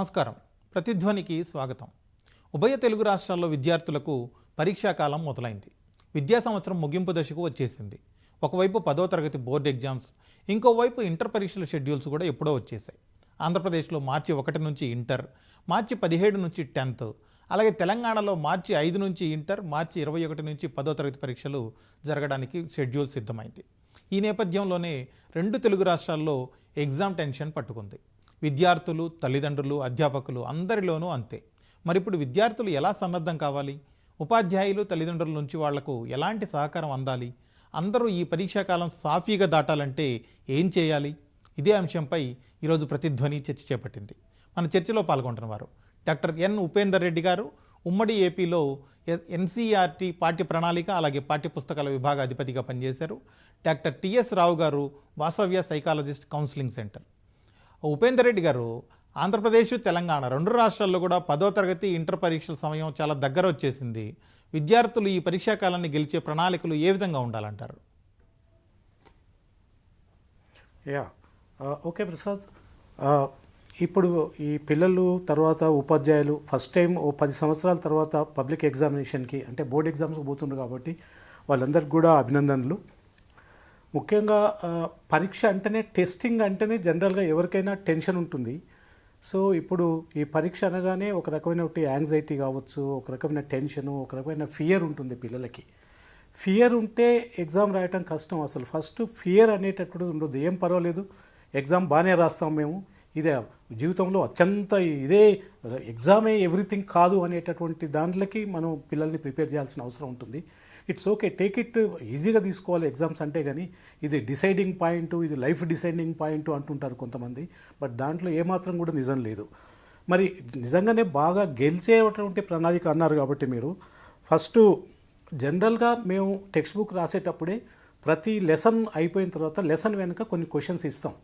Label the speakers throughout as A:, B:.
A: నమస్కారం. ప్రతిధ్వనికి స్వాగతం. ఉభయ తెలుగు రాష్ట్రాల్లో విద్యార్థులకు పరీక్షాకాలం మొదలైంది. విద్యా సంవత్సరం ముగింపు దశకు వచ్చేసింది. ఒకవైపు పదో తరగతి బోర్డ్ ఎగ్జామ్స్ ఇంకోవైపు ఇంటర్ పరీక్షల షెడ్యూల్స్ కూడా ఎప్పుడో వచ్చేసాయి. ఆంధ్రప్రదేశ్లో మార్చి ఒకటి నుంచి ఇంటర్ మార్చి పదిహేడు నుంచి టెన్త్ అలాగే తెలంగాణలో మార్చి ఐదు నుంచి ఇంటర్ మార్చి ఇరవై ఒకటి నుంచి పదో తరగతి పరీక్షలు జరగడానికి షెడ్యూల్ సిద్ధమైంది. ఈ నేపథ్యంలోనే రెండు తెలుగు రాష్ట్రాల్లో ఎగ్జామ్ టెన్షన్ పట్టుకుంది. విద్యార్థులు తల్లిదండ్రులు అధ్యాపకులు అందరిలోనూ అంతే. మరి ఇప్పుడు విద్యార్థులు ఎలా సన్నద్ధం కావాలి? ఉపాధ్యాయులు తల్లిదండ్రుల నుంచి వాళ్ళకు ఎలాంటి సహకారం అందాలి? అందరూ ఈ పరీక్షాకాలం సాఫీగా దాటాలంటే ఏం చేయాలి? ఇదే అంశంపై ఈరోజు ప్రతిధ్వని చర్చ చేపట్టింది. మన చర్చలో పాల్గొంటున్నవారు డాక్టర్ ఎన్ ఉపేందర్ రెడ్డి గారు ఉమ్మడి ఏపీలో ఎన్సీఆర్టీ పాఠ్య ప్రణాళిక అలాగే పాఠ్యపుస్తకాల విభాగ అధిపతిగా పనిచేశారు. Doctor TS Rao garu Vasavya psychologist counselling centre. Upender Reddy garu Andhra Pradesh Telangana రెండు రాష్ట్రాల్లో కూడా పదో తరగతి ఇంటర్ పరీక్షల సమయం చాలా దగ్గర వచ్చేసింది. విద్యార్థులు ఈ పరీక్షా కాలాన్ని గెలిచే ప్రణాళికలు ఏ విధంగా ఉండాలంటారు?
B: యా. ఓకే ప్రసాద్. ఇప్పుడు ఈ పిల్లలు తర్వాత ఉపాధ్యాయులు ఫస్ట్ టైం ఓ పది సంవత్సరాల తర్వాత పబ్లిక్ ఎగ్జామినేషన్కి అంటే బోర్డ్ ఎగ్జామ్స్ పోతుండ్రు కాబట్టి వాళ్ళందరికీ కూడా అభినందనలు. ముఖ్యంగా పరీక్ష అంటేనే టెస్టింగ్ అంటేనే జనరల్గా ఎవరికైనా టెన్షన్ ఉంటుంది. సో ఇప్పుడు ఈ పరీక్ష అనగానే ఒక రకమైన ఒకటి యాంగ్జైటీ కావచ్చు ఒక రకమైన టెన్షను ఒక రకమైన ఫియర్ ఉంటుంది పిల్లలకి. ఫియర్ ఉంటే ఎగ్జామ్ రాయటం కష్టం అసలు. ఫస్ట్ ఫియర్ అనేటట్టు ఉండదు. ఏం పర్వాలేదు. ఎగ్జామ్ బాగానే రాస్తాం మేము. ఇదే జీవితంలో అత్యంత ఇదే ఎగ్జామే ఎవ్రీథింగ్ కాదు అనేటటువంటి దాంట్లోకి మనం పిల్లల్ని ప్రిపేర్ చేయాల్సిన అవసరం ఉంటుంది. ఇట్స్ ఓకే టేక్ ఇట్ ఈజీగా తీసుకోవాలి ఎగ్జామ్స్ అంటే కానీ ఇది డిసైడింగ్ పాయింట్ ఇది లైఫ్ డిసైడింగ్ పాయింట్ అంటుంటారు కొంతమంది. బట్ దాంట్లో ఏమాత్రం కూడా నిజం లేదు. మరి నిజంగానే బాగా గెలిచేటువంటి ప్రణాళిక అన్నారు కాబట్టి మీరు ఫస్ట్ జనరల్గా మేము టెక్స్ట్ బుక్ రాసేటప్పుడే ప్రతి లెసన్ అయిపోయిన తర్వాత లెసన్ వెనుక కొన్ని క్వశ్చన్స్ ఇస్తాం.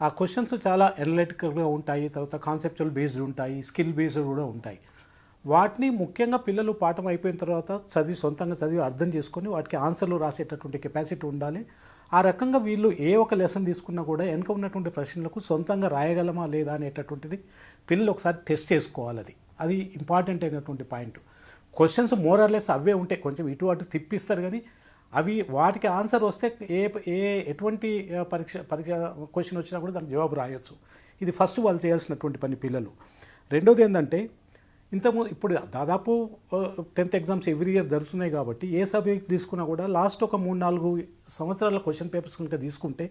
B: ఆ క్వశ్చన్స్ చాలా ఎనలైటికల్గా ఉంటాయి. తర్వాత కాన్సెప్చువల్ బేస్డ్ ఉంటాయి స్కిల్ బేస్డ్ కూడా ఉంటాయి. వాటిని ముఖ్యంగా పిల్లలు పాఠం అయిపోయిన తర్వాత చదివి సొంతంగా చదివి అర్థం చేసుకొని వాటికి ఆన్సర్లు రాసేటటువంటి కెపాసిటీ ఉండాలి. ఆ రకంగా వీళ్ళు ఏ ఒక లెసన్ తీసుకున్నా కూడా వెనుక ఉన్నటువంటి ప్రశ్నలకు సొంతంగా రాయగలమా లేదా అనేటటువంటిది పిల్లలు ఒకసారి టెస్ట్ చేసుకోవాలి అది. అది ఇంపార్టెంట్ అయినటువంటి పాయింట్ క్వశ్చన్స్ మోరర్లెస్ అవే ఉంటాయి కొంచెం ఇటు అటు తిప్పిస్తారు కానీ అవి వాటికి ఆన్సర్ వస్తే ఏ ఏ ఎటువంటి పరీక్ష పరీక్ష క్వశ్చన్ వచ్చినా కూడా దానికి జవాబు రాయొచ్చు. ఇది ఫస్ట్ వాళ్ళు చేయాల్సినటువంటి పని పిల్లలు. రెండోది ఏంటంటే ఇంత ఇప్పుడు దాదాపు టెన్త్ ఎగ్జామ్స్ ఎవ్రీ ఇయర్ జరుగుతున్నాయి కాబట్టి ఏ సబ్జెక్ట్ తీసుకున్నా కూడా లాస్ట్ ఒక మూడు నాలుగు సంవత్సరాల క్వశ్చన్ పేపర్స్ కనుక తీసుకుంటే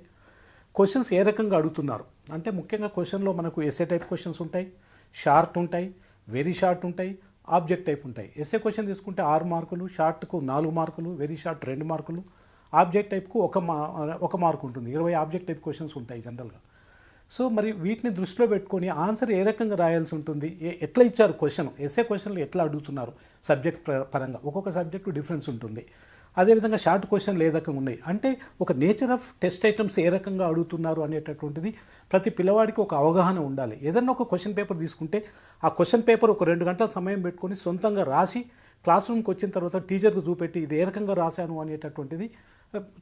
B: క్వశ్చన్స్ ఏ రకంగా అడుగుతున్నారు? అంటే ముఖ్యంగా క్వశ్చన్లో మనకు ఎస్ఏ టైప్ క్వశ్చన్స్ ఉంటాయి షార్ట్ ఉంటాయి వెరీ షార్ట్ ఉంటాయి ఆబ్జెక్ట్ టైప్ ఉంటాయి. ఎస్ఏ క్వశ్చన్ తీసుకుంటే ఆరు మార్కులు షార్ట్కు నాలుగు మార్కులు వెరీ షార్ట్ రెండు మార్కులు. ఆబ్జెక్ట్ టైప్కు ఒక మా ఒక మార్క్ ఉంటుంది. ఇరవై ఆబ్జెక్ట్ టైప్ క్వశ్చన్స్ ఉంటాయి జనరల్గా సో మరి వీటిని దృష్టిలో పెట్టుకొని ఆన్సర్ ఏ రకంగా రాయాల్సి ఉంటుంది? ఏ- ఎట్లా ఇచ్చారు క్వశ్చన్? ఎస్ఏ క్వశ్చన్లు ఎట్లా అడుగుతున్నారు సబ్జెక్ట్ ప్ర- పరంగా? ఒక్కొక్క సబ్జెక్టు డిఫరెన్స్ ఉంటుంది. అదేవిధంగా షార్ట్ క్వశ్చన్లు ఏ రకంగా ఉన్నాయి. అంటే ఒక నేచర్ ఆఫ్ టెస్ట్ ఐటమ్స్ ఏ రకంగా అడుగుతున్నారు అనేటటువంటిది ప్రతి పిల్లవాడికి ఒక అవగాహన ఉండాలి. ఏదన్నా ఒక క్వశ్చన్ పేపర్ తీసుకుంటే ఆ క్వశ్చన్ పేపర్ ఒక రెండు గంటల సమయం పెట్టుకొని సొంతంగా రాసి క్లాస్ రూమ్కి వచ్చిన తర్వాత టీచర్కు చూపెట్టి ఇది ఏ రకంగా రాశాను? అనేటటువంటిది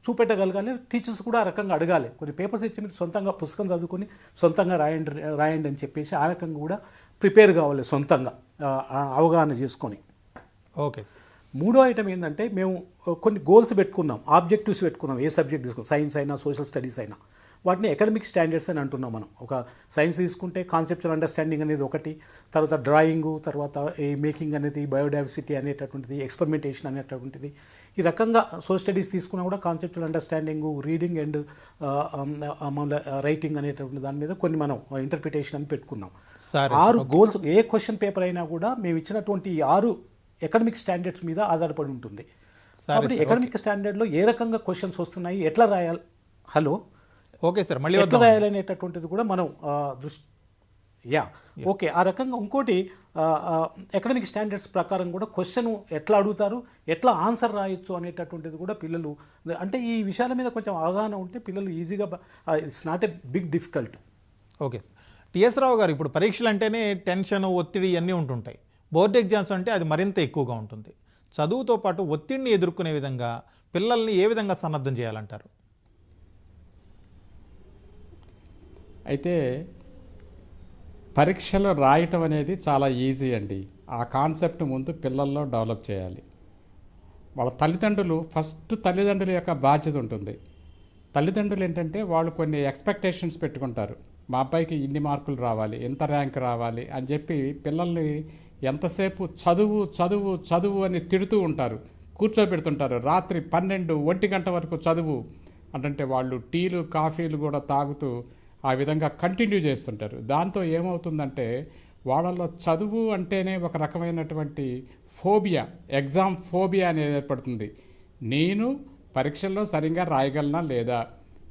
B: చూపెట్టగలగాలి. టీచర్స్ కూడా ఆ రకంగా అడగాలి. కొన్ని పేపర్స్ ఇచ్చి మీరు సొంతంగా పుస్తకం చదువుకొని సొంతంగా రాయండి రాయండి అని చెప్పేసి ఆ రకంగా కూడా ప్రిపేర్ కావాలి సొంతంగా అవగాహన చేసుకొని.
A: ఓకే.
B: మూడో ఐటమ్ ఏంటంటే మేము కొన్ని గోల్స్ పెట్టుకున్నాం ఆబ్జెక్టివ్స్ పెట్టుకున్నాం ఏ సబ్జెక్ట్ తీసుకున్నాం సైన్స్ అయినా సోషల్ స్టడీస్ అయినా. వాటిని అకాడమిక్ స్టాండర్డ్స్ అని అంటున్నాం మనం. ఒక సైన్స్ తీసుకుంటే కాన్సెప్చువల్ అండర్స్టాండింగ్ అనేది ఒకటి తర్వాత డ్రాయింగ్ తర్వాత ఈ మేకింగ్ అనేది బయోడైవర్సిటీ అనేటటువంటిది ఎక్స్పెరిమెంటేషన్ అనేటటువంటిది. ఈ రకంగా సోషల్ స్టడీస్ తీసుకున్నా కూడా conceptual understanding reading and writing అనేటటువంటి దాని మీద కొన్ని మనం ఇంటర్ప్రిటేషన్ అని పెట్టుకున్నాం.
A: సరే
B: ఆరు గోల్స్ ఏ క్వశ్చన్ పేపర్ అయినా కూడా మేము ఇచ్చినటువంటి ఈ ఆరు ఎకనమిక్ స్టాండర్డ్స్ మీద ఆధారపడి ఉంటుంది. కాబట్టి
A: సార్,
B: ఎకనమిక్ స్టాండర్డ్లో ఏ రకంగా క్వశ్చన్స్ వస్తున్నాయి ఎట్లా రాయాలి? హలో?
A: ఓకే సార్ మళ్ళీ
B: ఎట్లా
A: వద్దాం.
B: రాయాలనేటటువంటిది కూడా మనం దృష్టి యా. ఓకే ఆ రకంగా ఇంకోటి ఎకనమిక్ స్టాండర్డ్స్ ప్రకారం కూడా క్వశ్చన్ ఎట్లా అడుగుతారు ఎట్లా ఆన్సర్ రాయొచ్చు అనేటటువంటిది కూడా పిల్లలు అంటే ఈ విషయాల మీద కొంచెం అవగాహన ఉంటే పిల్లలు ఈజీగా it's not a big difficult
A: okay sir. TS Rao గారు ఇప్పుడు పరీక్షలు అంటేనే టెన్షన్ ఒత్తిడి ఇవన్నీ ఉంటుంటాయి. బోర్డ్ ఎగ్జామ్స్ అంటే అది మరింత ఎక్కువగా ఉంటుంది. చదువుతో పాటు ఒత్తిడిని ఎదుర్కొనే విధంగా పిల్లల్ని ఏ విధంగా సన్నద్ధం చేయాలంటారు?
C: అయితే పరీక్షలు రాయటం అనేది చాలా ఈజీ అండి. ఆ కాన్సెప్ట్ ముందు పిల్లల్లో డెవలప్ చేయాలి. వాళ్ళ తల్లిదండ్రులు ఫస్ట్ తల్లిదండ్రుల యొక్క బాధ్యత ఉంటుంది. తల్లిదండ్రులు ఏంటంటే వాళ్ళు కొన్ని ఎక్స్పెక్టేషన్స్ పెట్టుకుంటారు. మా అబ్బాయికి ఇన్ని మార్కులు రావాలి ఇంత ర్యాంక్ రావాలి అని చెప్పి పిల్లల్ని ఎంతసేపు చదువు చదువు చదువు అని తిడుతూ ఉంటారు. కూర్చోబెడుతుంటారు. రాత్రి పన్నెండు ఒంటి గంట వరకు చదువు. అంటే వాళ్ళు టీలు కాఫీలు కూడా తాగుతూ ఆ విధంగా కంటిన్యూ చేస్తుంటారు. దాంతో ఏమవుతుందంటే వాళ్ళలో చదువు అంటేనే ఒక రకమైనటువంటి ఫోబియా ఎగ్జామ్ ఫోబియా అనేది ఏర్పడుతుంది. నేను పరీక్షల్లో సరిగ్గా రాయగలనా లేదా?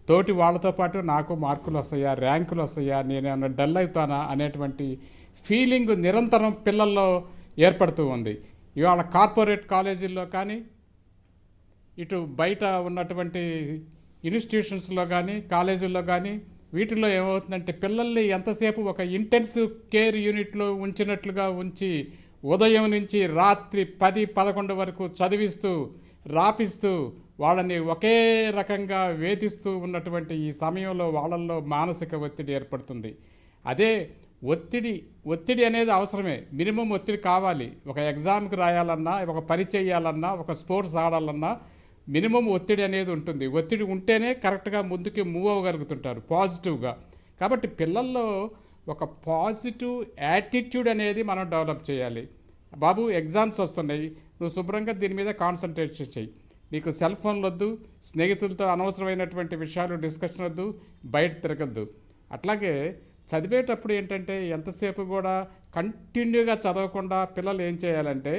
C: తోటి వాళ్ళతో పాటు నాకు మార్కులు వస్తాయా ర్యాంకులు వస్తాయా నేనేమన్నా డల్ అవుతానా అనేటువంటి ఫీలింగ్ నిరంతరం పిల్లల్లో ఏర్పడుతూ ఉంది. ఇవాళ కార్పొరేట్ కాలేజీల్లో కానీ ఇటు బయట ఉన్నటువంటి ఇన్స్టిట్యూషన్స్లో కానీ కాలేజీల్లో కానీ వీటిలో ఏమవుతుందంటే పిల్లల్ని ఎంతసేపు ఒక ఇంటెన్సివ్ కేర్ యూనిట్లో ఉంచినట్లుగా ఉంచి ఉదయం నుంచి రాత్రి పది పదకొండు వరకు చదివిస్తూ రాపిస్తూ వాళ్ళని ఒకే రకంగా వేధిస్తూ ఉన్నటువంటి ఈ సమయంలో వాళ్ళల్లో మానసిక ఒత్తిడి ఏర్పడుతుంది. అదే ఒత్తిడి ఒత్తిడి అనేది అవసరమే. మినిమం ఒత్తిడి కావాలి. ఒక ఎగ్జామ్కి రాయాలన్నా ఒక పని చేయాలన్నా ఒక స్పోర్ట్స్ ఆడాలన్నా మినిమం ఒత్తిడి అనేది ఉంటుంది. ఒత్తిడి ఉంటేనే కరెక్ట్గా ముందుకి మూవ్ అవ్వగలుగుతుంటారు పాజిటివ్గా. కాబట్టి పిల్లల్లో ఒక పాజిటివ్ యాటిట్యూడ్ అనేది మనం డెవలప్ చేయాలి. బాబు ఎగ్జామ్స్ వస్తున్నాయి. నువ్వు శుభ్రంగా దీని మీద కాన్సన్ట్రేట్ చేయి నీకు సెల్ ఫోన్లు వద్దు. స్నేహితులతో అనవసరమైనటువంటి విషయాలు డిస్కషన్ వద్దు. బయట తిరగద్దు. అట్లాగే చదివేటప్పుడు ఏంటంటే ఎంతసేపు కూడా కంటిన్యూగా చదవకుండా పిల్లలు ఏం చేయాలంటే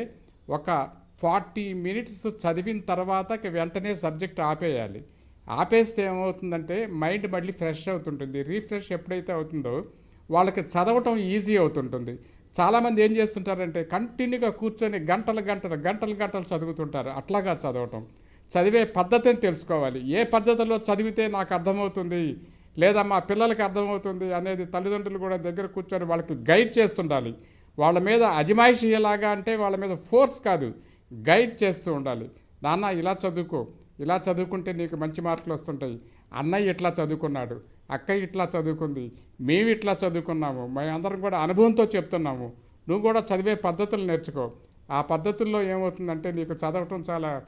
C: ఒక ఫార్టీ మినిట్స్ చదివిన తర్వాత వెంటనే సబ్జెక్ట్ ఆపేయాలి. ఆపేస్తే ఏమవుతుందంటే మైండ్ మళ్ళీ ఫ్రెష్ అవుతుంటుంది. రీఫ్రెష్ ఎప్పుడైతే అవుతుందో వాళ్ళకి చదవటం ఈజీ అవుతుంటుంది. చాలామంది ఏం చేస్తుంటారంటే కంటిన్యూగా కూర్చొని గంటలు గంటలు గంటలు గంటలు చదువుతుంటారు. అట్లాగా చదవటం. చదివే పద్ధతిని తెలుసుకోవాలి. ఏ పద్ధతిలో చదివితే నాకు అర్థమవుతుంది? లేదా మా పిల్లలకి అర్థమవుతుంది అనేది తల్లిదండ్రులు కూడా దగ్గర కూర్చొని వాళ్ళకి గైడ్ చేస్తుండాలి. వాళ్ళ మీద అజమాయిషి ఎలాగా అంటే వాళ్ళ మీద ఫోర్స్ కాదు. గైడ్ చేస్తూ ఉండాలి. నాన్న ఇలా చదువుకో. ఇలా చదువుకుంటే నీకు మంచి మార్కులు వస్తుంటాయి. అన్నయ్య ఇట్లా చదువుకున్నాడు. అక్క ఇట్లా చదువుకుంది. మేము ఇట్లా చదువుకున్నాము. మేమందరం కూడా అనుభవంతో చెప్తున్నాము. నువ్వు కూడా చదివే పద్ధతులు నేర్చుకో. ఆ పద్ధతుల్లో ఏమవుతుందంటే నీకు చదవటం చాలా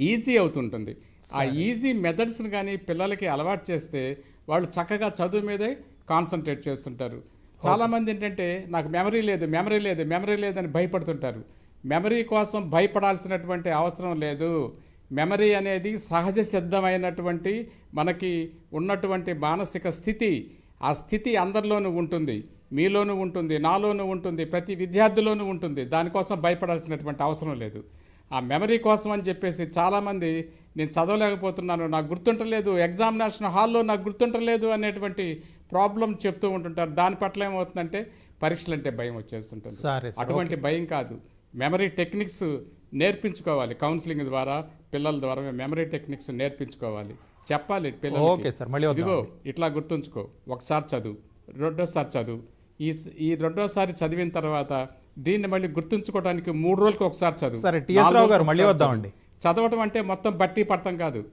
C: ఈజీ అవుతుంటుంది. ఆ ఈజీ మెథడ్స్ని కానీ పిల్లలకి అలవాటు చేస్తే వాళ్ళు చక్కగా చదువు మీదే కాన్సన్ట్రేట్ చేస్తుంటారు. చాలామంది ఏంటంటే నాకు మెమరీ లేదు మెమరీ లేదు మెమరీ లేదని భయపడుతుంటారు. మెమరీ కోసం భయపడాల్సినటువంటి అవసరం లేదు. మెమరీ అనేది సహజ సిద్ధమైనటువంటి మనకి ఉన్నటువంటి మానసిక స్థితి. ఆ స్థితి అందరిలోనూ ఉంటుంది. మీలోనూ ఉంటుంది నాలోనూ ఉంటుంది ప్రతి విద్యార్థిలోనూ ఉంటుంది. దానికోసం భయపడాల్సినటువంటి అవసరం లేదు. ఆ మెమరీ కోసం అని చెప్పేసి చాలామంది నేను చదవలేకపోతున్నాను నాకు గుర్తుంటలేదు ఎగ్జామినేషన్ హాల్లో నాకు గుర్తుంటలేదు అనేటువంటి ప్రాబ్లం చెప్తూ ఉంటుంటారు. దాని పట్ల ఏమవుతుందంటే పరీక్షలు అంటే భయం వచ్చేస్తుంటుంది. అటువంటి భయం కాదు. Memory techniques నేర్పించుకోవాలి. కౌన్సిలింగ్ ద్వారా పిల్లల ద్వారా మెమరీ టెక్నిక్స్ నేర్పించుకోవాలి. చెప్పాలి పిల్లలకి.
A: ఓకే సార్ మళ్ళీ
C: ఇదిగో ఇట్లా గుర్తుంచుకో. ఒకసారి చదువు రెండోసారి చదువు. ఈ ఈ రెండోసారి చదివిన తర్వాత దీన్ని మళ్ళీ గుర్తుంచుకోవడానికి మూడు రోజులకి ఒకసారి చదువు.
A: సరే, టి.ఎస్. రావు గారు మళ్ళీ వద్దామండి.
C: చదువు. చదవటం అంటే మొత్తం బట్టి పడతాం కాదు.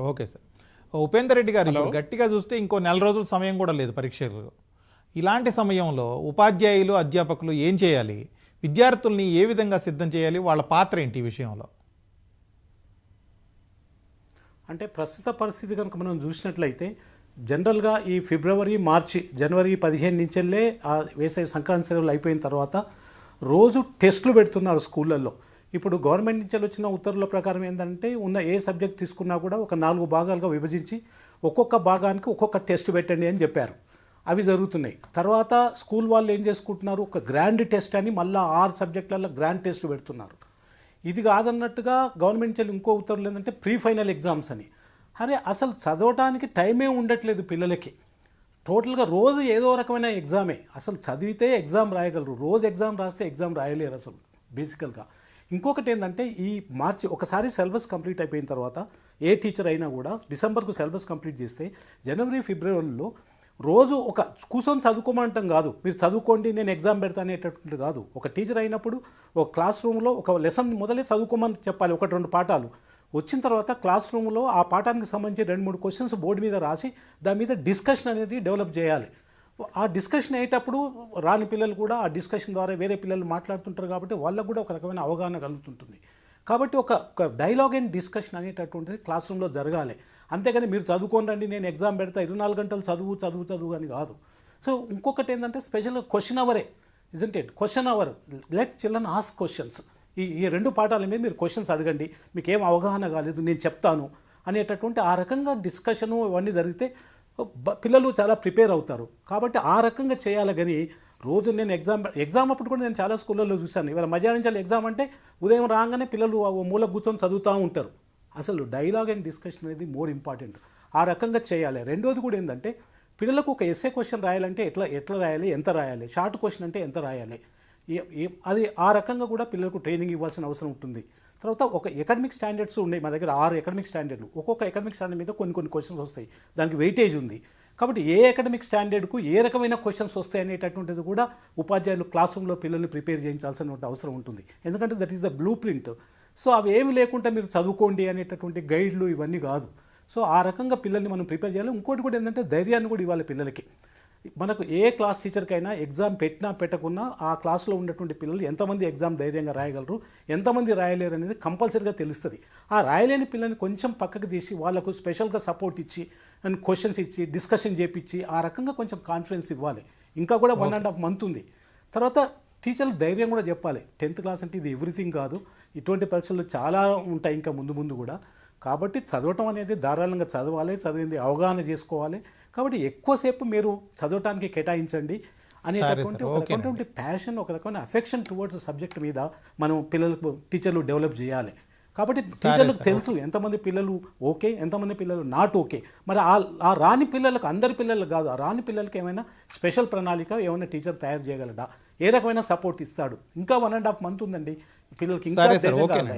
A: Okay sir. ఉపేందర్ రెడ్డి గారు గట్టిగా చూస్తే ఇంకో నెల రోజుల సమయం కూడా లేదు పరీక్షలు ఇలాంటి సమయంలో ఉపాధ్యాయులు అధ్యాపకులు ఏం చేయాలి? విద్యార్థుల్ని ఏ విధంగా సిద్ధం చేయాలి వాళ్ళ పాత్ర ఏంటి ఈ విషయంలో?
B: అంటే ప్రస్తుత పరిస్థితి కనుక మనం చూసినట్లయితే జనరల్గా ఈ ఫిబ్రవరి మార్చి జనవరి పదిహేను నుంచెల్లే ఆ వేసవి సంక్రాంతి సెలవులు అయిపోయిన తర్వాత రోజు టెస్టులు పెడుతున్నారు స్కూళ్ళల్లో. ఇప్పుడు గవర్నమెంట్ నుంచి వచ్చిన ఉత్తర్వుల ప్రకారం ఏంటంటే ఉన్న ఏ సబ్జెక్ట్ తీసుకున్నా కూడా ఒక నాలుగు భాగాలుగా విభజించి ఒక్కొక్క భాగానికి ఒక్కొక్క టెస్ట్ పెట్టండి అని చెప్పారు. అవి జరుగుతున్నాయి. తర్వాత స్కూల్ వాళ్ళు ఏం చేసుకుంటున్నారు? ఒక గ్రాండ్ టెస్ట్ అని మళ్ళీ ఆరు సబ్జెక్టులలో గ్రాండ్ టెస్ట్ పెడుతున్నారు. ఇది కాదన్నట్టుగా గవర్నమెంట్ చెల్లి ఇంకో ఉత్తర్వులు ఏంటంటే ప్రీ ఫైనల్ ఎగ్జామ్స్ అని. అరే అసలు చదవటానికి టైమే ఉండట్లేదు పిల్లలకి. టోటల్గా రోజు ఏదో రకమైన ఎగ్జామే. అసలు చదివితే ఎగ్జామ్ రాయగలరు. రోజు ఎగ్జామ్ రాస్తే ఎగ్జామ్ రాయలేరు అసలు బేసికల్గా. ఇంకొకటి ఏంటంటే ఈ మార్చి ఒకసారి సిలబస్ కంప్లీట్ అయిపోయిన తర్వాత ఏ టీచర్ అయినా కూడా డిసెంబర్కు సిలబస్ కంప్లీట్ చేస్తే జనవరి ఫిబ్రవరిలో రోజు ఒక కూర్చొని చదువుకోమంటాం కాదు. మీరు చదువుకోండి నేను ఎగ్జామ్ పెడతా అనేటటువంటి కాదు. ఒక టీచర్ అయినప్పుడు ఒక క్లాస్ రూమ్లో ఒక లెసన్ మొదలే చదువుకోమని చెప్పాలి ఒకటి రెండు పాఠాలు. వచ్చిన తర్వాత క్లాస్ రూమ్లో ఆ పాఠానికి సంబంధించి రెండు మూడు క్వశ్చన్స్ బోర్డు మీద రాసి దాని మీద డిస్కషన్ అనేది డెవలప్ చేయాలి. ఆ డిస్కషన్ అయ్యేటప్పుడు రాని పిల్లలు కూడా ఆ డిస్కషన్ ద్వారా వేరే పిల్లలు మాట్లాడుతుంటారు కాబట్టి వాళ్ళకు కూడా ఒక రకమైన అవగాహన కలుగుతుంటుంది. కాబట్టి ఒక ఒక డైలాగ్ అండ్ డిస్కషన్ అనేటటువంటిది క్లాస్ రూమ్లో జరగాలి. అంతేగాని మీరు చదువుకోండి నేను ఎగ్జామ్ పెడతా ఇరవై నాలుగు గంటలు చదువు చదువు చదువు అని కాదు. సో ఇంకొకటి ఏంటంటే special question అవరే isn't it question hour let children ask questions ఈ ఈ రెండు పాఠాల మీద మీరు క్వశ్చన్స్ అడగండి. మీకు ఏం అవగాహన కాలేదు నేను చెప్తాను అనేటటువంటి ఆ రకంగా డిస్కషను ఇవన్నీ జరిగితే పిల్లలు చాలా ప్రిపేర్ అవుతారు. కాబట్టి ఆ రకంగా చేయాలి కానీ రోజు నేను ఎగ్జామ్ ఎగ్జామ్ అప్పుడు కూడా నేను చాలా స్కూళ్ళల్లో చూశాను. ఇవాళ మధ్యాహ్నం నుంచి ఎగ్జామ్ అంటే ఉదయం రాగానే పిల్లలు ఆ మూల కూర్చొని చదువుతూ ఉంటారు. అసలు డైలాగ్ అండ్ డిస్కషన్ అనేది మోర్ ఇంపార్టెంట్ ఆ రకంగా చేయాలి. రెండోది కూడా ఏంటంటే పిల్లలకు ఒక ఎస్ఏ క్వశ్చన్ రాయాలంటే ఎట్లా ఎట్లా రాయాలి ఎంత రాయాలి షార్ట్ క్వశ్చన్ అంటే ఎంత రాయాలి? ఏ- అది ఆ రకంగా కూడా పిల్లలకు ట్రైనింగ్ ఇవ్వాల్సిన అవసరం ఉంటుంది. తర్వాత ఒక ఎకడమిక్ స్టాండర్డ్స్ ఉన్నాయి మా దగ్గర ఆరు ఎకడమిక్ స్టాండర్డ్లు ఒక్కొక్క ఎకడమిక్ స్టాండర్డ్ మీద కొన్ని కొన్ని క్వశ్చన్స్ వస్తాయి. దానికి వెయిటేజ్ ఉంది. కాబట్టి ఏ అకాడమిక్ స్టాండర్డ్కు ఏ రకమైన క్వశ్చన్స్ వస్తాయి అనేటటువంటిది కూడా ఉపాధ్యాయులు క్లాస్ రూమ్లో పిల్లల్ని ప్రిపేర్ చేయించాల్సిన అవసరం ఉంటుంది. ఎందుకంటే that is the blueprint so అవి ఏమి లేకుండా మీరు చదువుకోండి అనేటటువంటి గైడ్లు ఇవన్నీ కాదు. సో ఆ రకంగా పిల్లల్ని మనం ప్రిపేర్ చేయాలి. ఇంకోటి కూడా ఏంటంటే ధైర్యాన్ని కూడా ఇవ్వాలి పిల్లలకి. మనకు ఏ క్లాస్ టీచర్కైనా ఎగ్జామ్ పెట్టినా పెట్టకున్నా ఆ క్లాస్లో ఉన్నటువంటి పిల్లలు ఎంతమంది ఎగ్జామ్ ధైర్యంగా రాయగలరు ఎంతమంది రాయలేరు అనేది కంపల్సరీగా తెలుస్తుంది. ఆ రాయలేని పిల్లల్ని కొంచెం పక్కకు తీసి వాళ్ళకు స్పెషల్గా సపోర్ట్ ఇచ్చి అండ్ క్వశ్చన్స్ ఇచ్చి డిస్కషన్ చేపించి ఆ రకంగా కొంచెం కాన్ఫిడెన్స్ ఇవ్వాలి. ఇంకా కూడా వన్ అండ్ హాఫ్ మంత్ ఉంది. తర్వాత టీచర్లు ధైర్యం కూడా చెప్పాలి. టెన్త్ క్లాస్ అంటే ఇది ఎవ్రీథింగ్ కాదు. ఇటువంటి పరీక్షలు చాలా ఉంటాయి ఇంకా ముందు ముందు కూడా. కాబట్టి చదవటం అనేది ధారాళంగా చదవాలి చదివింది అవగాహన చేసుకోవాలి. కాబట్టి ఎక్కువసేపు మీరు చదవటానికి కేటాయించండి అనేటటువంటి ఒక రకమైనటువంటి ప్యాషన్ ఒక రకమైన అఫెక్షన్ టువర్డ్స్ సబ్జెక్ట్ మీద మనం పిల్లలకు టీచర్లు డెవలప్ చేయాలి. కాబట్టి టీచర్లకు తెలుసు ఎంతమంది పిల్లలు ఓకే ఎంతమంది పిల్లలు నాట్ ఓకే. మరి ఆ ఆ రాని పిల్లలకు అందరి పిల్లలకు కాదు ఆ రాని పిల్లలకి ఏమైనా స్పెషల్ ప్రణాళిక ఏమైనా టీచర్ తయారు చేయగలడా? ఏ రకమైన సపోర్ట్ ఇస్తాడు? ఇంకా వన్ అండ్ హాఫ్ మంత్ ఉందండి. పిల్లలకి ఇంకా.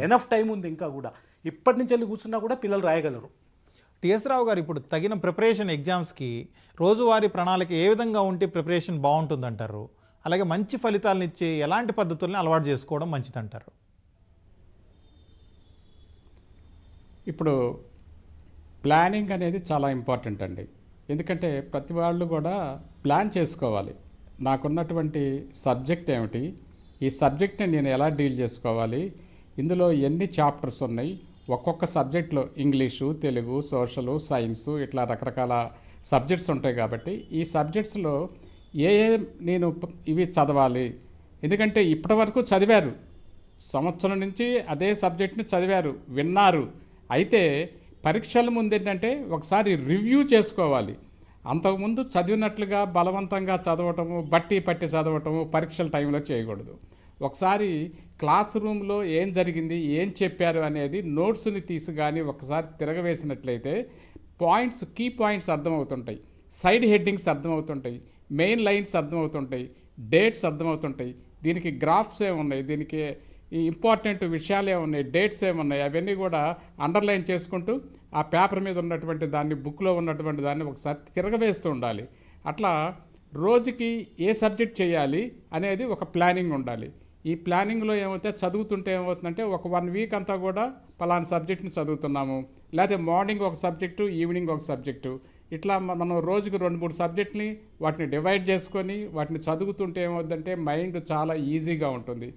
B: ఎనఫ్ టైం ఉంది ఇంకా కూడా. ఇప్పటి నుంచి వెళ్ళి కూర్చున్నా కూడా పిల్లలు రాయగలరు.
A: టిఎస్ రావు గారు ఇప్పుడు తగిన ప్రిపరేషన్ ఎగ్జామ్స్కి రోజువారీ ప్రణాళిక ఏ విధంగా ఉంటే ప్రిపరేషన్ బాగుంటుందంటారు? అలాగే మంచి ఫలితాలను ఇచ్చే ఎలాంటి పద్ధతుల్ని అలవాటు చేసుకోవడం మంచిదంటారు?
C: ఇప్పుడు ప్లానింగ్ అనేది చాలా ఇంపార్టెంట్ అండి. ఎందుకంటే ప్రతి వాళ్ళు కూడా ప్లాన్ చేసుకోవాలి. నాకున్నటువంటి సబ్జెక్ట్ ఏమిటి? ఈ సబ్జెక్ట్ని నేను ఎలా డీల్ చేసుకోవాలి? ఇందులో ఎన్ని చాప్టర్స్ ఉన్నాయి? ఒక్కొక్క సబ్జెక్ట్లో ఇంగ్లీషు తెలుగు సోషలు సైన్సు ఇట్లా రకరకాల సబ్జెక్ట్స్ ఉంటాయి కాబట్టి ఈ సబ్జెక్ట్స్లో ఏ ఏ నేను ఇవి చదవాలి? ఎందుకంటే ఇప్పటివరకు చదివారు. సంవత్సరం నుంచి అదే సబ్జెక్ట్ని చదివారు విన్నారు. అయితే పరీక్షల ముందు ఏంటంటే ఒకసారి రివ్యూ చేసుకోవాలి. అంతకుముందు చదివినట్లుగా బలవంతంగా చదవటము బట్టి పట్టి చదవటము పరీక్షల టైంలో చేయకూడదు. ఒకసారి క్లాస్ రూమ్లో ఏం జరిగింది ఏం చెప్పారు అనేది నోట్స్ని తీసి కానీ ఒకసారి తిరగవేసినట్లయితే పాయింట్స్ కీ పాయింట్స్ అర్థమవుతుంటాయి. సైడ్ హెడ్డింగ్స్ అర్థమవుతుంటాయి. మెయిన్ లైన్స్ అర్థమవుతుంటాయి. డేట్స్ అర్థమవుతుంటాయి. దీనికి గ్రాఫ్స్ ఏమున్నాయి దీనికి ఈ ఇంపార్టెంట్ విషయాలు ఏమున్నాయి డేట్స్ ఏమున్నాయి అవన్నీ కూడా అండర్లైన్ చేసుకుంటూ ఆ పేపర్ మీద ఉన్నటువంటి దాన్ని బుక్లో ఉన్నటువంటి దాన్ని ఒకసారి తిరగవేస్తూ ఉండాలి. అట్లా రోజుకి ఏ సబ్జెక్ట్ చేయాలి అనేది ఒక ప్లానింగ్ ఉండాలి. ఈ ప్లానింగ్లో ఏమైతే చదువుతుంటే ఏమవుతుందంటే ఒక వన్ వీక్ అంతా కూడా పలానా సబ్జెక్ట్ని చదువుతున్నాము. లేకపోతే మార్నింగ్ ఒక సబ్జెక్టు ఈవినింగ్ ఒక సబ్జెక్టు. ఇట్లా మనం రోజుకు రెండు మూడు సబ్జెక్ట్ని వాటిని డివైడ్ చేసుకొని వాటిని చదువుతుంటే ఏమవుతుందంటే మైండ్ చాలా ఈజీగా ఉంటుంది.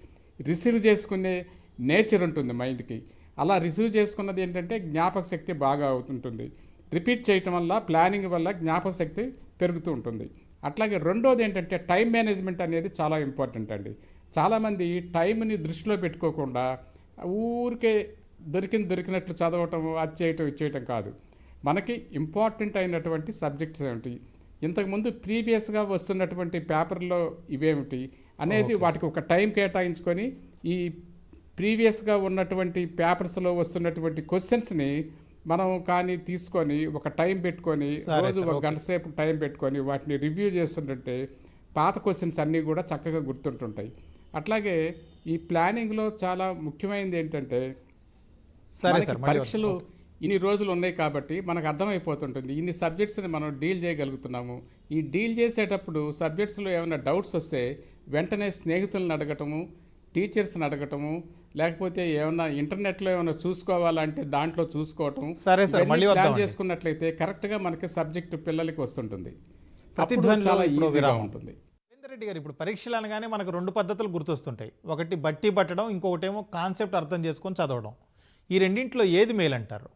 C: రిసీవ్ చేసుకునే నేచర్ ఉంటుంది మైండ్కి. అలా రిసీవ్ చేసుకున్నది ఏంటంటే జ్ఞాపక శక్తి బాగా అవుతుంటుంది. రిపీట్ చేయటం వల్ల ప్లానింగ్ వల్ల జ్ఞాపక శక్తి పెరుగుతూ ఉంటుంది. అట్లాగే రెండోది ఏంటంటే టైం మేనేజ్మెంట్ అనేది చాలా ఇంపార్టెంట్ అండి. చాలామంది టైంని దృష్టిలో పెట్టుకోకుండా ఊరికే దొరికింది దొరికినట్లు చదవటం అది చేయటం ఇది చేయటం కాదు. మనకి ఇంపార్టెంట్ అయినటువంటి సబ్జెక్ట్స్ ఏమిటి? ఇంతకుముందు ప్రీవియస్గా వస్తున్నటువంటి పేపర్లో ఇవేమిటి అనేది వాటికి ఒక టైం కేటాయించుకొని ఈ ప్రీవియస్గా ఉన్నటువంటి పేపర్స్లో వస్తున్నటువంటి క్వశ్చన్స్ని మనం కానీ తీసుకొని ఒక టైం పెట్టుకొని రోజు ఒక. గంట సేపు టైం పెట్టుకొని వాటిని రివ్యూ చేస్తుంటే పాత క్వశ్చన్స్ అన్నీ కూడా చక్కగా గుర్తుంటుంటాయి. అట్లాగే ఈ ప్లానింగ్లో చాలా ముఖ్యమైనది ఏంటంటే
A: సరే సార్
C: పరీక్షలు ఇన్ని రోజులు ఉన్నాయి కాబట్టి మనకు అర్థమైపోతుంటుంది. ఇన్ని సబ్జెక్ట్స్ని మనం డీల్ చేయగలుగుతున్నాము. ఈ డీల్ చేసేటప్పుడు సబ్జెక్ట్స్లో ఏమైనా డౌట్స్ వస్తే వెంటనే స్నేహితులను అడగటము టీచర్స్ని అడగటము లేకపోతే ఏమైనా ఇంటర్నెట్లో ఏమైనా చూసుకోవాలంటే దాంట్లో చూసుకోవటం
A: సరే సార్, మళ్ళీ
C: ప్లాన్. చేసుకున్నట్లయితే కరెక్ట్గా మనకి సబ్జెక్ట్ పిల్లలకి వస్తుంటుంది. అప్పుడు చాలా ఈజీగా. ఉంటుంది.
A: రెడ్డి గారు ఇప్పుడు పరీక్షలు అనగానే మనకు రెండు పద్ధతులు గుర్తొస్తుంటాయి. ఒకటి బట్టి పట్టడం ఇంకొకటేమో కాన్సెప్ట్ అర్థం చేసుకొని చదవడం. ఈ రెండింటిలో ఏది మేలు అంటారు?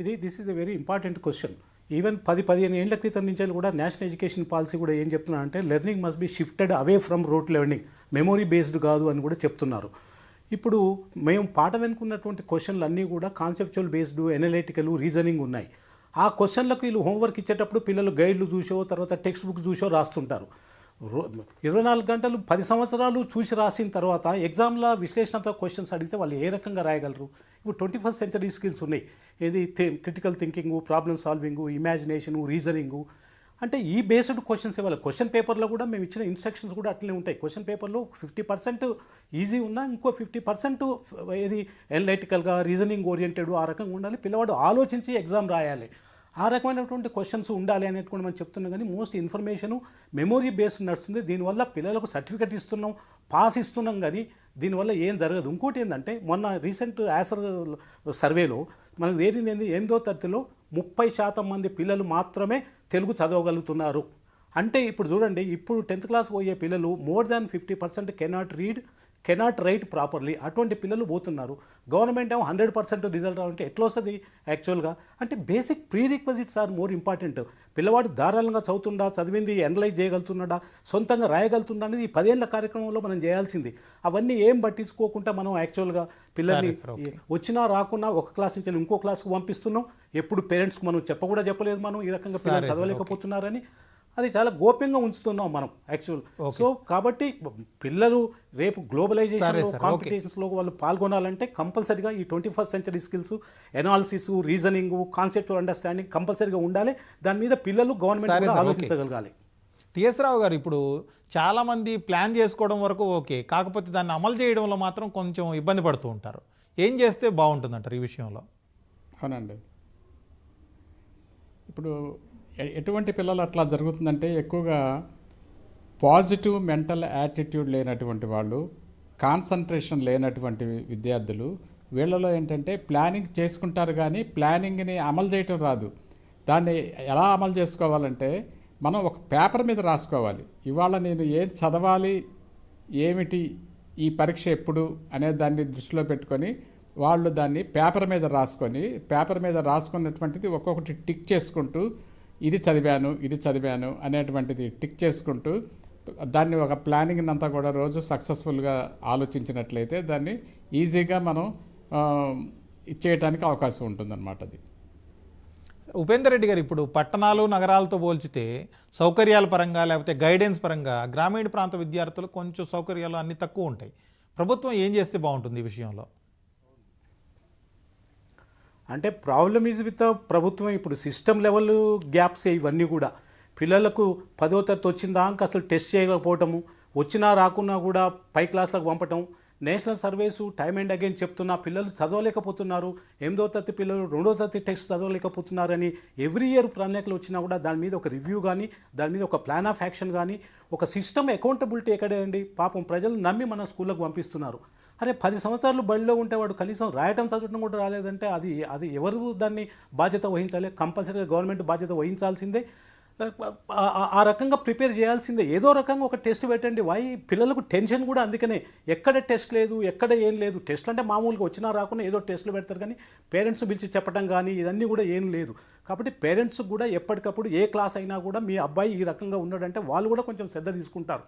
B: ఇది this is a very important question even పది పదిహేను ఏళ్ళ క్రితం నుంచి కూడా నేషనల్ ఎడ్యుకేషన్ పాలసీ కూడా ఏం చెప్తున్నారంటే learning must be shifted away from rote learning memory based కాదు అని కూడా చెప్తున్నారు. ఇప్పుడు మేము పాట వెనుకున్నటువంటి క్వశ్చన్లు అన్నీ కూడా కాన్సెప్చువల్ బేస్డ్ ఎనలైటికల్ రీజనింగ్ ఉన్నాయి. ఆ క్వశ్చన్లకు వీళ్ళు హోంవర్క్ ఇచ్చేటప్పుడు పిల్లలు గైడ్లు చూసో తర్వాత టెక్స్ట్ బుక్ చూసో రాస్తుంటారు. ఇరవై నాలుగు గంటలు పది సంవత్సరాలు చూసి రాసిన తర్వాత ఎగ్జామ్లో విశ్లేషణతో క్వశ్చన్స్ అడిగితే వాళ్ళు ఏ రకంగా రాయగలరు? ఇప్పుడు ట్వంటీ ఫస్ట్ సెంచరీ స్కిల్స్ ఉన్నాయి. ఏది critical thinking problem solving imagination reasoning అంటే ఈ బేస్డ్ క్వశ్చన్స్ ఇవ్వాలి. క్వశ్చన్ పేపర్లో కూడా మేము ఇచ్చిన ఇన్స్ట్రక్షన్స్ కూడా అట్లనే ఉంటాయి. క్వశ్చన్ పేపర్లో ఫిఫ్టీ పర్సెంట్ ఈజీ ఉన్నా ఇంకో ఫిఫ్టీ పర్సెంట్ ఏది ఎనలైటికల్గా రీజనింగ్ ఓరియంటెడ్ ఆ రకంగా ఉండాలి. పిల్లవాడు ఆలోచించి ఎగ్జామ్ రాయాలి. ఆ రకమైనటువంటి క్వశ్చన్స్ ఉండాలి అనేటువంటి మనం చెప్తున్నాం. కానీ మోస్ట్ ఇన్ఫర్మేషన్ మెమొరీ బేస్డ్ నడుస్తుంది. దీనివల్ల పిల్లలకు సర్టిఫికెట్ ఇస్తున్నాం పాస్ ఇస్తున్నాం కానీ దీనివల్ల ఏం జరగదు. ఇంకోటి ఏంటంటే మొన్న రీసెంట్ యాసర్ సర్వేలో మనకు తేలింది ఏంది? ఎనిమిదో తరగతిలో ముప్పై శాతం మంది పిల్లలు మాత్రమే తెలుగు చదవగలుగుతున్నారు. అంటే ఇప్పుడు చూడండి ఇప్పుడు టెన్త్ క్లాస్ పోయే పిల్లలు more than fifty percent cannot read cannot write properly. అటువంటి పిల్లలు పోతున్నారు. గవర్నమెంట్ ఏమో హండ్రెడ్ పర్సెంట్ రిజల్ట్ రావాలంటే ఎట్లా వస్తుంది యాక్చువల్గా? అంటే basic prerequisites are more important. పిల్లవాడు ధారాళంగా చదువుతుండా చదివింది అనలైజ్ చేయగలుగుతున్నాడా సొంతంగా రాయగలుగుతుండా అనేది ఈ పదేళ్ళ కార్యక్రమంలో మనం చేయాల్సింది. అవన్నీ ఏం పట్టించుకోకుండా మనం యాక్చువల్గా పిల్లల్ని. వచ్చినా రాకున్నా ఒక క్లాస్ నుంచి ఇంకో క్లాస్కి పంపిస్తున్నాం. ఎప్పుడు పేరెంట్స్కి మనం చెప్ప కూడా చెప్పలేదు మనం ఈ రకంగా పిల్లలు చదవలేకపోతున్నారని. అది చాలా గోప్యంగా ఉంచుతున్నాం మనం యాక్చువల్ సో కాబట్టి పిల్లలు రేపు గ్లోబలైజేషన్. కాంపిటీషన్స్లో వాళ్ళు పాల్గొనాలంటే కంపల్సరీగా ఈ twenty first century skills analysis reasoning concept understanding కంపల్సరీగా ఉండాలి. దాని మీద పిల్లలు గవర్నమెంట్. ఆలోచించగలగాలి.
A: టిఎస్ రావు గారు ఇప్పుడు చాలామంది ప్లాన్ చేసుకోవడం వరకు ఓకే. కాకపోతే దాన్ని అమలు చేయడంలో మాత్రం కొంచెం ఇబ్బంది పడుతూ ఉంటారు. ఏం చేస్తే బాగుంటుందంటారు ఈ విషయంలో?
C: అవునండి. ఇప్పుడు ఎటువంటి పిల్లలు అట్లా జరుగుతుందంటే ఎక్కువగా పాజిటివ్ మెంటల్ యాటిట్యూడ్ లేనటువంటి వాళ్ళు కాన్సన్ట్రేషన్ లేనటువంటి విద్యార్థులు వీళ్ళలో ఏంటంటే ప్లానింగ్ చేసుకుంటారు కానీ ప్లానింగ్ని అమలు చేయటం రాదు. దాన్ని ఎలా అమలు చేసుకోవాలంటే మనం ఒక పేపర్ మీద రాసుకోవాలి. ఇవాళ నేను ఏం చదవాలి ఏమిటి ఈ పరీక్ష ఎప్పుడు అనే దాన్ని దృష్టిలో పెట్టుకొని వాళ్ళు దాన్ని పేపర్ మీద రాసుకొని పేపర్ మీద రాసుకున్నటువంటిది ఒక్కొక్కటి టిక్ చేసుకుంటూ ఇది చదివాను ఇది చదివాను అనేటువంటిది టిక్ చేసుకుంటూ దాన్ని ఒక ప్లానింగ్ అంతా కూడా రోజు సక్సెస్ఫుల్గా ఆలోచించినట్లయితే దాన్ని ఈజీగా మనం ఇచ్చేయటానికి అవకాశం ఉంటుందన్నమాట అది.
A: ఉపేందర్ రెడ్డి గారు ఇప్పుడు పట్టణాలు నగరాలతో పోల్చితే సౌకర్యాల పరంగా లేకపోతే గైడెన్స్ పరంగా గ్రామీణ ప్రాంత విద్యార్థులు కొంచెం సౌకర్యాలు అన్ని తక్కువ ఉంటాయి. ప్రభుత్వం ఏం చేస్తే బాగుంటుంది ఈ విషయంలో?
B: అంటే ప్రాబ్లమ్ ఈజ్ విత్ ప్రభుత్వం ఇప్పుడు సిస్టమ్ లెవెల్ గ్యాప్స్ ఇవన్నీ కూడా. పిల్లలకు పదో తరగతి వచ్చిందాక అసలు టెస్ట్ చేయకపోవటము వచ్చినా రాకున్నా కూడా పై క్లాస్లకు పంపటం national surveys time and again చెప్తున్నా పిల్లలు చదవలేకపోతున్నారు. ఎనిమిదో తరగతి పిల్లలు రెండో తరగతి టెక్స్ట్ చదవలేకపోతున్నారని ఎవ్రీ ఇయర్ ప్రణాళికలు వచ్చినా కూడా దాని మీద ఒక రివ్యూ కానీ దాని మీద ఒక ప్లాన్ ఆఫ్ యాక్షన్ కానీ ఒక సిస్టమ్ అకౌంటబిలిటీ ఎక్కడే అండి పాపం ప్రజలు నమ్మి మన స్కూళ్ళకు పంపిస్తున్నారు. అరే పది సంవత్సరాలు బడిలో ఉంటే వాడు కనీసం రాయటం చదవటం కూడా రాలేదంటే అది అది ఎవరు దాన్ని బాధ్యత వహించాలి? కంపల్సరీగా గవర్నమెంట్ బాధ్యత వహించాల్సిందే. ఆ- రకంగా ప్రిపేర్ చేయాల్సిందే. ఏదో రకంగా ఒక టెస్ట్ పెట్టండి. వై పిల్లలకు టెన్షన్ కూడా అందుకనే ఎక్కడ టెస్ట్ లేదు ఎక్కడ ఏం లేదు. టెస్ట్లు అంటే మామూలుగా వచ్చినా రాకుండా ఏదో టెస్ట్లు పెడతారు కానీ పేరెంట్స్ పిలిచి చెప్పడం కానీ ఇదన్నీ కూడా ఏం లేదు. కాబట్టి పేరెంట్స్ కూడా ఎప్పటికప్పుడు ఏ క్లాస్ అయినా కూడా మీ అబ్బాయి ఈ రకంగా ఉన్నాడంటే వాళ్ళు కూడా కొంచెం శ్రద్ధ తీసుకుంటారు.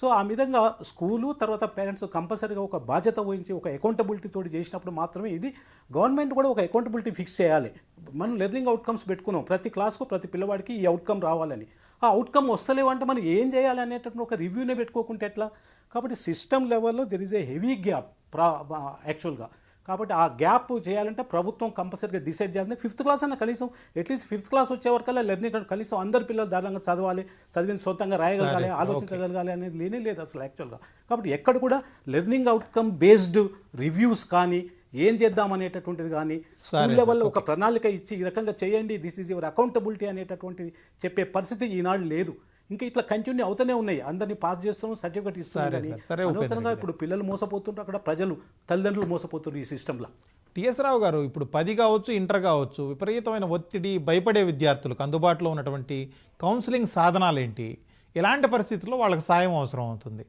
B: సో ఆ విధంగా స్కూలు తర్వాత పేరెంట్స్ కంపల్సరీగా ఒక బాధ్యత వహించి ఒక అకౌంటబిలిటీ తోటి చేసినప్పుడు మాత్రమే ఇది గవర్నమెంట్ కూడా ఒక అకౌంటబిలిటీ ఫిక్స్ చేయాలి. మనం లెర్నింగ్ అవుట్కమ్స్ పెట్టుకున్నాం. ప్రతి క్లాస్కు ప్రతి పిల్లవాడికి ఈ అవుట్కమ్ రావాలని. ఆ అవుట్కమ్ వస్తలేవు అంటే మనం ఏం చేయాలి అనేటటువంటి ఒక రివ్యూనే పెట్టుకోకుంటే ఎట్లా? కాబట్టి సిస్టమ్ లెవెల్లో there is a heavy gap ప్రా యాక్చువల్గా కాబట్టి ఆ గ్యాప్ చేయాలంటే ప్రభుత్వం కంపల్సరీగా డిసైడ్ చేయాలి ఫిఫ్త్ క్లాస్ అన్న కనీసం అట్లీస్ట్ ఫిఫ్త్ క్లాస్ వచ్చే వరకల్లా లెర్నింగ్ కనీసం అందరు పిల్లలు దారుణంగా చదవాలి చదివిన సొంతంగా రాయగలగాలి ఆలోచించగలగాలి అనేది లేనే లేదు అసలు యాక్చువల్గా కాబట్టి ఎక్కడ కూడా లెర్నింగ్ అవుట్కమ్ బేస్డ్ రివ్యూస్ కానీ ఏం చేద్దాం అనేటటువంటిది కానీ స్కూల్
A: సరే,
B: లెవెల్లో ఒక ప్రణాళిక ఇచ్చి ఈ రకంగా చేయండి దిస్ ఈజ్ యువర్ అకౌంటబిలిటీ అనేటటువంటిది చెప్పే పరిస్థితి ఈనాడు లేదు. ఇంకా ఇట్లా కంటిన్యూ అవుతూనే ఉన్నాయి. అందరినీ పాస్ చేస్తున్నాం సర్టిఫికేట్ ఇస్తున్నాం
A: సరే,
B: కానీ
A: సరే, సరే, ఉపేంద్ర
B: అనవసరంగా ఇప్పుడు పిల్లలు మోసపోతుంటారు అక్కడ ప్రజలు తల్లిదండ్రులు మోసపోతున్నారు ఈ సిస్టంలో.
A: టిఎస్ రావు గారు ఇప్పుడు పది కావచ్చు ఇంటర్ కావచ్చు విపరీతమైన ఒత్తిడి భయపడే విద్యార్థులకు అందుబాటులో ఉన్నటువంటి కౌన్సిలింగ్ సాధనాలు ఏంటి ఎలాంటి పరిస్థితుల్లో వాళ్ళకి సాయం అవసరం అవుతుంది?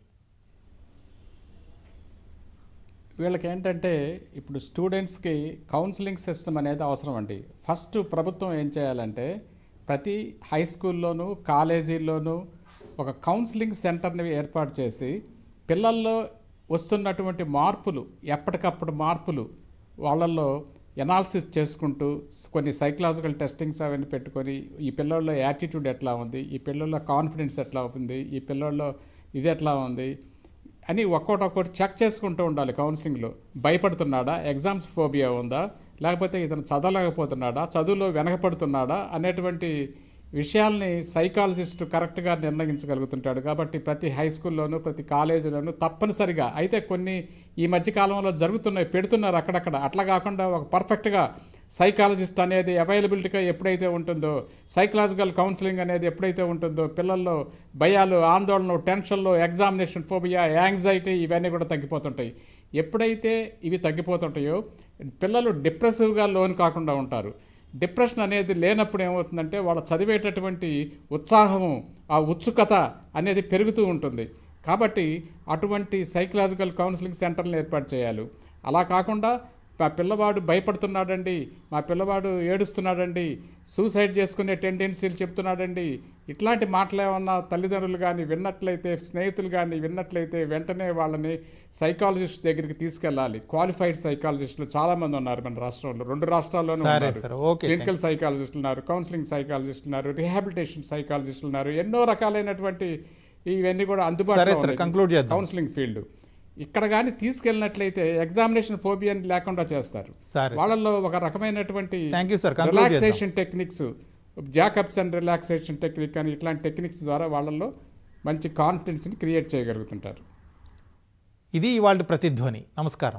C: వీళ్ళకి ఏంటంటే ఇప్పుడు స్టూడెంట్స్కి కౌన్సిలింగ్ సిస్టమ్ అనేది అవసరం అండి. ఫస్ట్ ప్రభుత్వం ఏం చేయాలంటే ప్రతి హై స్కూల్లోనూ కాలేజీల్లోనూ ఒక కౌన్సిలింగ్ సెంటర్ని ఏర్పాటు చేసి పిల్లల్లో వస్తున్నటువంటి మార్పులు ఎప్పటికప్పుడు మార్పులు వాళ్ళల్లో ఎనాలిసిస్ చేసుకుంటూ కొన్ని సైకలాజికల్ టెస్టింగ్స్ అవన్నీ పెట్టుకొని ఈ పిల్లల్లో యాటిట్యూడ్ ఎట్లా ఉంది ఈ పిల్లల్లో కాన్ఫిడెన్స్ ఎట్లా ఉంది ఈ పిల్లల్లో ఇది ఎట్లా ఉంది అని ఒక్కోటి ఒక్కోటి చెక్ చేసుకుంటూ ఉండాలి కౌన్సిలింగ్లో. భయపడుతున్నాడా? ఎగ్జామ్స్ ఫోబియా ఉందా? లేకపోతే ఇతను చదవలేకపోతున్నాడా? చదువులో వెనకపడుతున్నాడా? అనేటువంటి విషయాల్ని సైకాలజిస్ట్ కరెక్ట్గా నిర్ణయించగలుగుతుంటాడు. కాబట్టి ప్రతి హై స్కూల్లోనూ ప్రతి కాలేజీలోనూ తప్పనిసరిగా అయితే కొన్ని ఈ మధ్య కాలంలో జరుగుతున్నాయి పెడుతున్నారు అక్కడక్కడ. అట్లా కాకుండా ఒక పర్ఫెక్ట్గా సైకాలజిస్ట్ అనేది అవైలబిలిటీగా ఎప్పుడైతే ఉంటుందో సైకలాజికల్ కౌన్సిలింగ్ అనేది ఎప్పుడైతే ఉంటుందో పిల్లల్లో భయాలు ఆందోళనలు టెన్షన్లు ఎగ్జామినేషన్ ఫోబియా యాంగ్జైటీ ఇవన్నీ కూడా తగ్గిపోతుంటాయి. ఎప్పుడైతే ఇవి తగ్గిపోతుంటాయో పిల్లలు డిప్రెసివ్గా లోన్ కాకుండా ఉంటారు. డిప్రెషన్ అనేది లేనప్పుడు ఏమవుతుందంటే వాళ్ళు చదివేటటువంటి ఉత్సాహము ఆ ఉత్సుకత అనేది పెరుగుతూ ఉంటుంది. కాబట్టి అటువంటి సైకలాజికల్ కౌన్సిలింగ్ సెంటర్లను ఏర్పాటు చేయాలి. అలా కాకుండా మా పిల్లవాడు భయపడుతున్నాడండి మా పిల్లవాడు ఏడుస్తున్నాడండి సూసైడ్ చేసుకునే టెండెన్సీలు చెప్తున్నాడండి. ఇట్లాంటి మాటలు ఏమన్నా తల్లిదండ్రులు కానీ విన్నట్లయితే స్నేహితులు కానీ విన్నట్లయితే వెంటనే వాళ్ళని సైకాలజిస్ట్ దగ్గరికి తీసుకెళ్ళాలి. క్వాలిఫైడ్ సైకాలజిస్టులు చాలామంది ఉన్నారు మన రాష్ట్రంలో. రెండు రాష్ట్రాల్లోనూ క్లినికల్ సైకాలజిస్టులు ఉన్నారు కౌన్సిలింగ్ సైకాలజిస్టులు ఉన్నారు రిహాబిలిటేషన్ సైకాలజిస్టులు ఉన్నారు ఎన్నో రకాలైనటువంటి ఇవన్నీ కూడా అందుబాటులో కౌన్సిలింగ్ ఫీల్డ్. ఇక్కడ కానీ తీసుకెళ్ళినట్లయితే ఎగ్జామినేషన్ ఫోబియాని లేకుండా చేస్తారు.
A: సరే
C: వాళ్ళల్లో ఒక రకమైనటువంటి రిలాక్సేషన్ టెక్నిక్స్ జాకప్స్ అండ్ రిలాక్సేషన్ టెక్నిక్ అని ఇట్లాంటి టెక్నిక్స్ ద్వారా వాళ్ళల్లో మంచి కాన్ఫిడెన్స్ని క్రియేట్ చేయగలుగుతుంటారు.
A: ఇది ఇవాళ ప్రతిధ్వని. నమస్కారం.